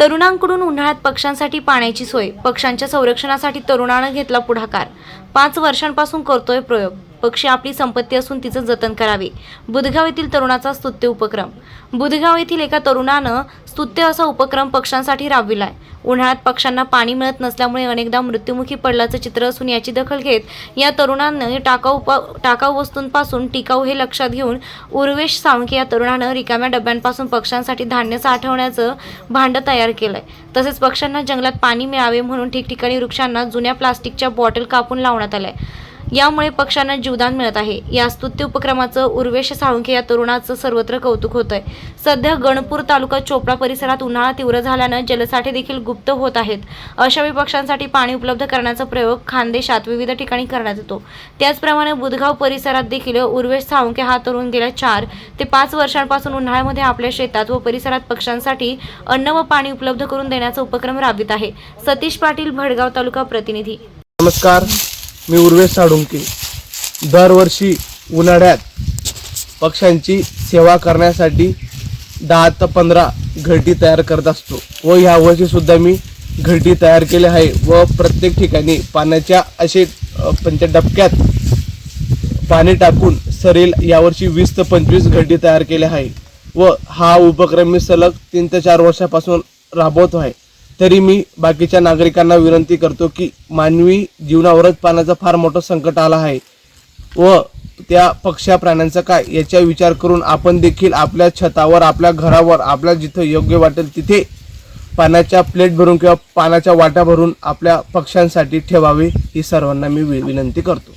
तरुणांकडून उन्हाळ्यात पक्ष्यांसाठी पाण्याची सोय पक्ष्यांच्या संरक्षणासाठी तरुणानं घेतला पुढाकार. पाच वर्षांपासून करतोय प्रयोग. पक्षी आपली संपत्ती असून तिचं जतन करावे. बुधगाव येथील तरुणाचा स्तुत्य उपक्रम. बुधगाव येथील एका तरुणानं स्तुत्य असा उपक्रम पक्ष्यांसाठी राबविलाय. उन्हाळ्यात पक्ष्यांना पाणी मिळत नसल्यामुळे अनेकदा मृत्युमुखी पडल्याचं चित्र असून याची दखल घेत या तरुणांनी टाकाऊ टाकाऊ वस्तूंपासून टिकाऊ हे लक्षात घेऊन उर्वेश साळुंके या तरुणानं रिकाम्या डब्यांपासून पक्ष्यांसाठी धान्य साठवण्याचं भांडं तयार केलंय. तसेच पक्ष्यांना जंगलात पाणी मिळावे म्हणून ठिकठिकाणी वृक्षांना जुन्या प्लास्टिकच्या बॉटल कापून लावण्यात आल्या. यामुळे पक्षांना जीवदान मिळत आहे. या स्तुत्य उपक्रमाचं उर्वेश साळुंखे या तरुणाचं सर्वत्र कौतुक होत आहे सध्या गणपूर तालुका चोपडा परिसरात उन्हाळा तीव्र झाल्यानं जलसाठे देखील गुप्त होत आहेत. अशावेळी पक्षांसाठी पाणी उपलब्ध करण्याचा प्रयोग खानदेशात विविध ठिकाणी करण्यात येतो. त्याचप्रमाणे बुधगाव परिसरात देखील उर्वेश साळुंखे हा तरुण गेल्या चार ते पाच वर्षांपासून उन्हाळ्यामध्ये आपल्या शेतात व परिसरात पक्षांसाठी अन्न व पाणी उपलब्ध करून देण्याचा उपक्रम राबवित आहे. सतीश पाटील भडगाव तालुका प्रतिनिधी. नमस्कार. मी उर्वेश साडुंके दरवर्षी उन्हाळ्यात पक्ष्यांची सेवा करण्यासाठी दहा ते पंधरा घरटी तयार करत असतो व ह्या सुद्धा मी घरटी तयार केले आहे व प्रत्येक ठिकाणी पाण्याच्या असे पंच्या डबक्यात पाणी टाकून सरेल यावर्षी वीस ते पंचवीस घरटी तयार केल्या आहे व हा उपक्रम मी सलग तीन ते चार वर्षापासून राबवतो आहे. तरी मी बाकीच्या नागरिकांना विनंती करतो की मानवी जीवनावरच पाण्याचं फार मोठं संकट आलं आहे व त्या पक्ष्या प्राण्यांचा काय याचा विचार करून आपण देखील आपल्या छतावर आपल्या घरावर आपल्या जिथं योग्य वाटेल तिथे पाण्याच्या प्लेट भरून किंवा पाण्याच्या वाट्या भरून आपल्या पक्ष्यांसाठी ठेवावे ही सर्वांना मी वि- विनंती करतो.